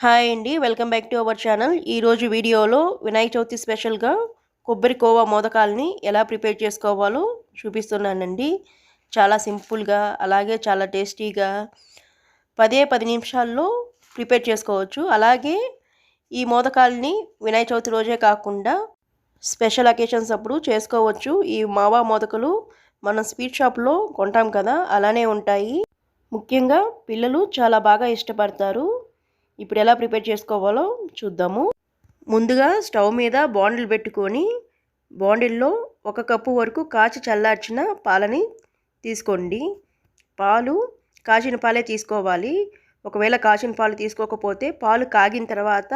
Hi అండి welcome back to our channel. ఈరోజు వీడియోలో వినాయక చవితి స్పెషల్గా కొబ్బరి కోవా మోదకాలని ఎలా ప్రిపేర్ చేసుకోవాలో చూపిస్తున్నానండి. చాలా సింపుల్గా అలాగే చాలా టేస్టీగా పదే పది నిమిషాల్లో ప్రిపేర్ చేసుకోవచ్చు. అలాగే ఈ మోదకాలని వినాయక చవితి రోజే కాకుండా స్పెషల్ అకేషన్స్ అప్పుడు చేసుకోవచ్చు. ఈ మావా మోదకలు మనం స్వీట్ షాప్లో కొంటాం కదా అలానే ఉంటాయి. ముఖ్యంగా పిల్లలు చాలా బాగా ఇష్టపడతారు. ఇప్పుడు ఎలా ప్రిపేర్ చేసుకోవాలో చూద్దాము. ముందుగా స్టవ్ మీద బాండిల్ పెట్టుకొని బాండిల్లో ఒక కప్పు వరకు కాచి చల్లార్చిన పాలని తీసుకోండి. పాలు కాచిన పాలే తీసుకోవాలి. ఒకవేళ కాచిన పాలు తీసుకోకపోతే పాలు కాగిన తర్వాత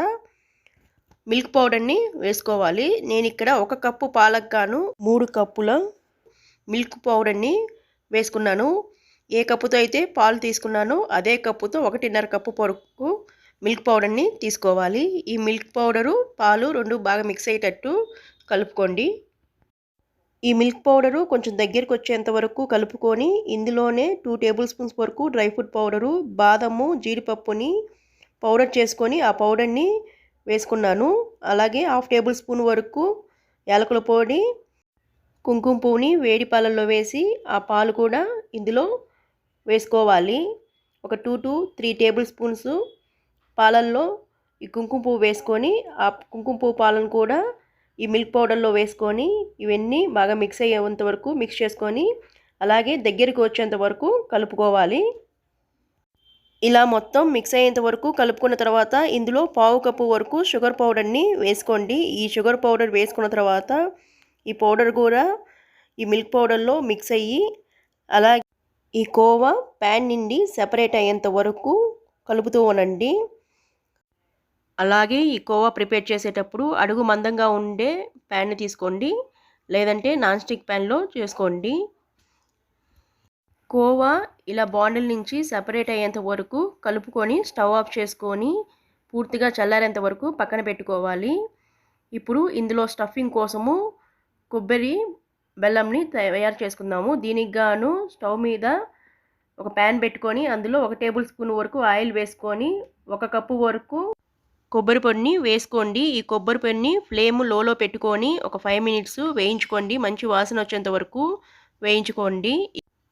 మిల్క్ పౌడర్ని వేసుకోవాలి. నేను ఇక్కడ ఒక కప్పు పాలకు గాను మూడు కప్పుల మిల్క్ పౌడర్ని వేసుకున్నాను. ఏ కప్పుతో అయితే పాలు తీసుకున్నానో అదే కప్పుతో ఒకటిన్నర కప్పు వరకు మిల్క్ పౌడర్ని తీసుకోవాలి. ఈ మిల్క్ పౌడరు పాలు రెండు బాగా మిక్స్ అయ్యేటట్టు కలుపుకోండి. ఈ మిల్క్ పౌడరు కొంచెం దగ్గరికి వచ్చేంత వరకు కలుపుకొని ఇందులోనే టూ టేబుల్ స్పూన్స్ వరకు డ్రై ఫ్రూట్ పౌడరు బాదము జీడిపప్పుని పౌడర్ చేసుకొని ఆ పౌడర్ని వేసుకున్నాను. అలాగే హాఫ్ టేబుల్ స్పూన్ వరకు యాలకుల పొడి కుంకుమ పువ్వుని వేడి పాలల్లో వేసి ఆ పాలు కూడా ఇందులో వేసుకోవాలి. ఒక two to three tablespoons పాలల్లో ఈ కుంకుమ పువ్వు వేసుకొని ఆ కుంకుమ పువ్వు పాలను కూడా ఈ మిల్క్ పౌడర్లో వేసుకొని ఇవన్నీ బాగా మిక్స్ అయ్యేంత వరకు మిక్స్ చేసుకొని అలాగే దగ్గరికి వచ్చేంత వరకు కలుపుకోవాలి. ఇలా మొత్తం మిక్స్ అయ్యేంత వరకు కలుపుకున్న తర్వాత ఇందులో పావు కప్పు వరకు షుగర్ పౌడర్ని వేసుకోండి. ఈ షుగర్ పౌడర్ వేసుకున్న తర్వాత ఈ పౌడర్ కూడా ఈ మిల్క్ పౌడర్లో మిక్స్ అయ్యి అలాగే ఈ కోవా ప్యాన్ నుండి సెపరేట్ అయ్యేంత వరకు కలుపుతూ ఉండండి. అలాగే ఈ కోవా ప్రిపేర్ చేసేటప్పుడు అడుగు మందంగా ఉండే ప్యాన్ని తీసుకోండి. లేదంటే నాన్ స్టిక్ ప్యాన్లో చేసుకోండి. కోవా ఇలా బాండిల్ నుంచి సపరేట్ అయ్యేంత వరకు కలుపుకొని స్టవ్ ఆఫ్ చేసుకొని పూర్తిగా చల్లారేంత వరకు పక్కన పెట్టుకోవాలి. ఇప్పుడు ఇందులో స్టఫింగ్ కోసము కొబ్బరి బెల్లంని తయారు చేసుకుందాము. దీనికి గాను స్టవ్ మీద ఒక ప్యాన్ పెట్టుకొని అందులో ఒక టేబుల్ స్పూన్ వరకు ఆయిల్ వేసుకొని ఒక కప్పు వరకు కొబ్బరి పొడిని వేసుకోండి. ఈ కొబ్బరి పొడిని ఫ్లేమ్ లోలో పెట్టుకొని ఒక ఫైవ్ మినిట్స్ వేయించుకోండి. మంచి వాసన వచ్చేంత వరకు వేయించుకోండి.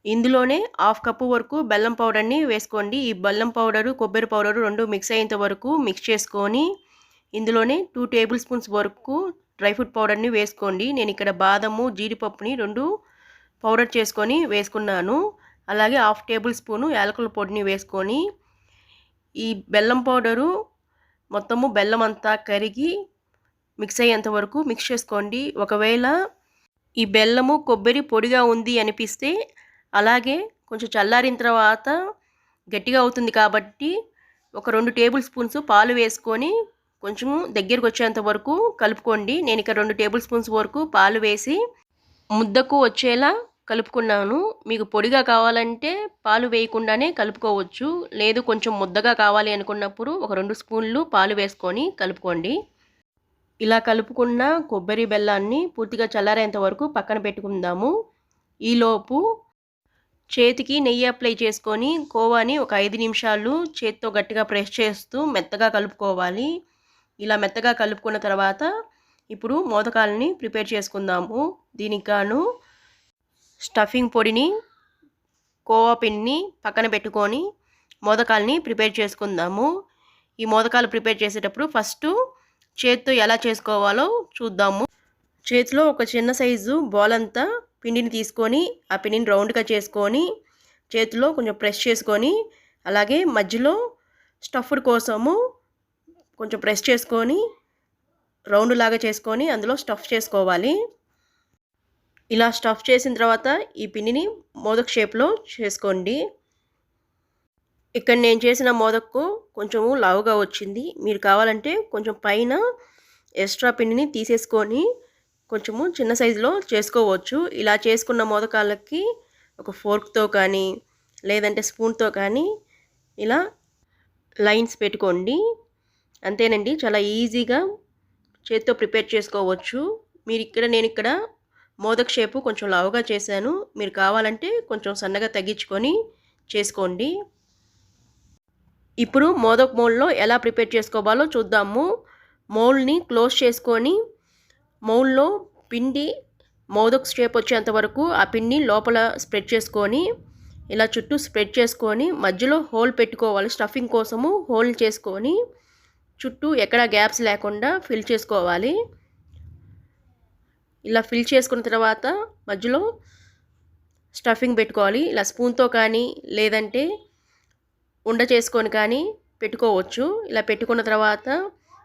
ఇందులోనే హాఫ్ కప్పు వరకు బెల్లం పౌడర్ని వేసుకోండి. ఈ బెల్లం పౌడరు కొబ్బరి పౌడరు రెండు మిక్స్ అయ్యేంత వరకు మిక్స్ చేసుకొని ఇందులోనే టూ టేబుల్ స్పూన్స్ వరకు డ్రై ఫ్రూట్ పౌడర్ని వేసుకోండి. నేను ఇక్కడ బాదము జీడిపప్పుని రెండు పౌడర్ చేసుకొని వేసుకున్నాను. అలాగే హాఫ్ టేబుల్ స్పూను యాలకుల పొడిని వేసుకొని ఈ బెల్లం పౌడరు మొత్తము బెల్లం అంతా కరిగి మిక్స్ అయ్యేంత వరకు మిక్స్ చేసుకోండి. ఒకవేళ ఈ బెల్లము కొబ్బరి పొడిగా ఉంది అనిపిస్తే అలాగే కొంచెం చల్లారిన తర్వాత గట్టిగా అవుతుంది కాబట్టి ఒక రెండు టేబుల్ స్పూన్స్ పాలు వేసుకొని కొంచెం దగ్గరకు వచ్చేంత వరకు కలుపుకోండి. నేను ఇక్కడ రెండు టేబుల్ స్పూన్స్ వరకు పాలు వేసి ముద్దకు వచ్చేలా కలుపుకున్నాను. మీకు పొడిగా కావాలంటే పాలు వేయకుండానే కలుపుకోవచ్చు. లేదు కొంచెం ముద్దగా కావాలి అనుకున్నప్పుడు ఒక రెండు స్పూన్లు పాలు వేసుకొని కలుపుకోండి. ఇలా కలుపుకున్న కొబ్బరి బెల్లాన్ని పూర్తిగా చల్లారేంత వరకు పక్కన పెట్టుకుందాము. ఈలోపు చేతికి నెయ్యి అప్లై చేసుకొని కోవాని ఒక ఐదు నిమిషాలు చేత్తో గట్టిగా ప్రెస్ చేస్తూ మెత్తగా కలుపుకోవాలి. ఇలా మెత్తగా కలుపుకున్న తర్వాత ఇప్పుడు మోదకాలని ప్రిపేర్ చేసుకుందాము. దీనికి గాను స్టఫింగ్ పొడిని కోవా పిండిని పక్కన పెట్టుకొని మోదకాలని ప్రిపేర్ చేసుకుందాము. ఈ మోదకాలు ప్రిపేర్ చేసేటప్పుడు ఫస్ట్ చేత్తో ఎలా చేసుకోవాలో చూద్దాము. చేతిలో ఒక చిన్న సైజు బాల్ అంతా పిండిని తీసుకొని ఆ పిండిని రౌండ్గా చేసుకొని చేతిలో కొంచెం ప్రెస్ చేసుకొని అలాగే మధ్యలో స్టఫ్డ్ కోసము కొంచెం ప్రెస్ చేసుకొని రౌండ్ లాగా చేసుకొని అందులో స్టఫ్ చేసుకోవాలి. ఇలా స్టఫ్ చేసిన తర్వాత ఈ పిండిని మోదక్ షేప్లో చేసుకోండి. ఇక్కడ నేను చేసిన మోదక్కు కొంచెము లావుగా వచ్చింది. మీరు కావాలంటే కొంచెం పైన ఎక్స్ట్రా పిండిని తీసేసుకొని కొంచెము చిన్న సైజులో చేసుకోవచ్చు. ఇలా చేసుకున్న మోదకాలకి ఒక ఫోర్క్తో కానీ లేదంటే స్పూన్తో కానీ ఇలా లైన్స్ పెట్టుకోండి. అంతేనండి చాలా ఈజీగా చేత్తో ప్రిపేర్ చేసుకోవచ్చు. మీరు ఇక్కడ నేను ఇక్కడ మోదక్ షేపు కొంచెం లావుగా చేశాను. మీరు కావాలంటే కొంచెం సన్నగా తగ్గించుకొని చేసుకోండి. ఇప్పుడు మోదక్ మౌల్డ్లో ఎలా ప్రిపేర్ చేసుకోవాలో చూద్దాము. మౌల్డ్ని క్లోజ్ చేసుకొని మౌల్డ్లో పిండి మోదక్ షేప్ వచ్చేంత వరకు ఆ పిండిని లోపల స్ప్రెడ్ చేసుకొని ఇలా చుట్టూ స్ప్రెడ్ చేసుకొని మధ్యలో హోల్ పెట్టుకోవాలి స్టఫింగ్ కోసము. హోల్ చేసుకొని చుట్టూ ఎక్కడ గ్యాప్స్ లేకుండా ఫిల్ చేసుకోవాలి. ఇలా ఫిల్ చేసుకున్న తర్వాత మధ్యలో స్టఫింగ్ పెట్టుకోవాలి. ఇలా స్పూన్తో కానీ లేదంటే ఉండ చేసుకొని కానీ పెట్టుకోవచ్చు. ఇలా పెట్టుకున్న తర్వాత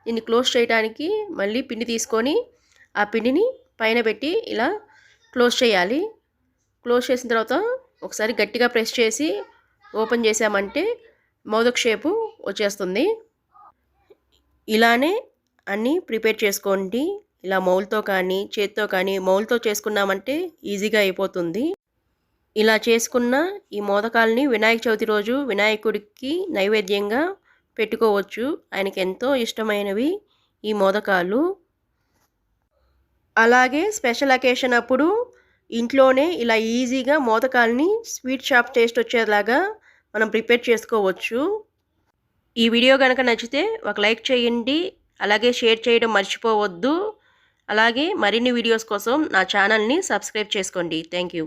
దీన్ని క్లోజ్ చేయడానికి మళ్ళీ పిండి తీసుకొని ఆ పిండిని పైన పెట్టి ఇలా క్లోజ్ చేయాలి. క్లోజ్ చేసిన తర్వాత ఒకసారి గట్టిగా ప్రెస్ చేసి ఓపెన్ చేసామంటే మోదక్ షేపు వచ్చేస్తుంది. ఇలానే అన్నీ ప్రిపేర్ చేసుకోండి. ఇలా మౌల్తో కానీ చేత్తో కానీ మౌల్తో చేసుకున్నామంటే ఈజీగా అయిపోతుంది. ఇలా చేసుకున్న ఈ మోదకాలని వినాయక చవితి రోజు వినాయకుడికి నైవేద్యంగా పెట్టుకోవచ్చు. ఆయనకి ఎంతో ఇష్టమైనవి ఈ మోదకాలు. అలాగే స్పెషల్ అకేషన్ అప్పుడు ఇంట్లోనే ఇలా ఈజీగా మోదకాలని స్వీట్ షాప్ టేస్ట్ వచ్చేలాగా మనం ప్రిపేర్ చేసుకోవచ్చు. ఈ వీడియో కనుక నచ్చితే ఒక లైక్ చేయండి. అలాగే షేర్ చేయడం మర్చిపోవద్దు. అలాగే మరిన్ని వీడియోస్ కోసం నా ఛానల్ని సబ్స్క్రైబ్ చేసుకోండి. Thank you